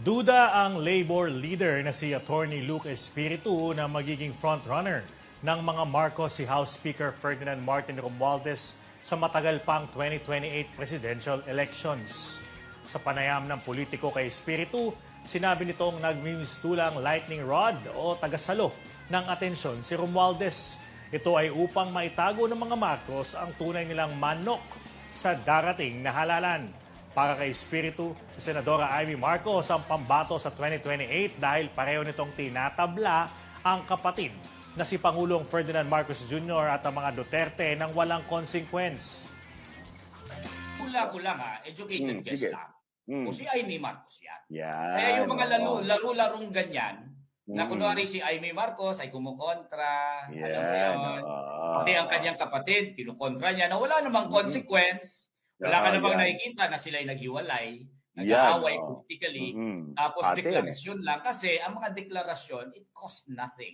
Duda ang labor leader na si Attorney Luke Espiritu na magiging frontrunner ng mga Marcos si House Speaker Ferdinand Martin Romualdez sa matagal pang 2028 presidential elections. Sa panayam ng politiko kay Espiritu, sinabi nitong nagmimistulang lightning rod o tagasalo ng atensyon si Romualdez. Ito ay upang maitago ng mga Marcos ang tunay nilang manok sa darating na halalan. Para kay Espiritu, Senadora Amy Marcos ang pambato sa 2028 dahil pareho nitong tinatabla ang kapatid na si Pangulong Ferdinand Marcos Jr. at ang mga Duterte ng walang consequence. Hula ko lang ha, educated Hmm, guess sige. lang. Mm. Kung si Amy Marcos yan. Yan. Kaya yung mga laro, laro-larong ganyan, na Mm. kunwari si Amy Marcos ay kumukontra, alam mo Yan. yun. Pati ang kanyang kapatid, kinukontra niya na wala namang Mm. consequence. Wala ka Oo, namang yan. nakikita na sila'y naghiwalay, nag-aaway oo. politically, Mhm. tapos Atin, eh. deklarasyon lang. Kasi ang mga deklarasyon, it costs nothing.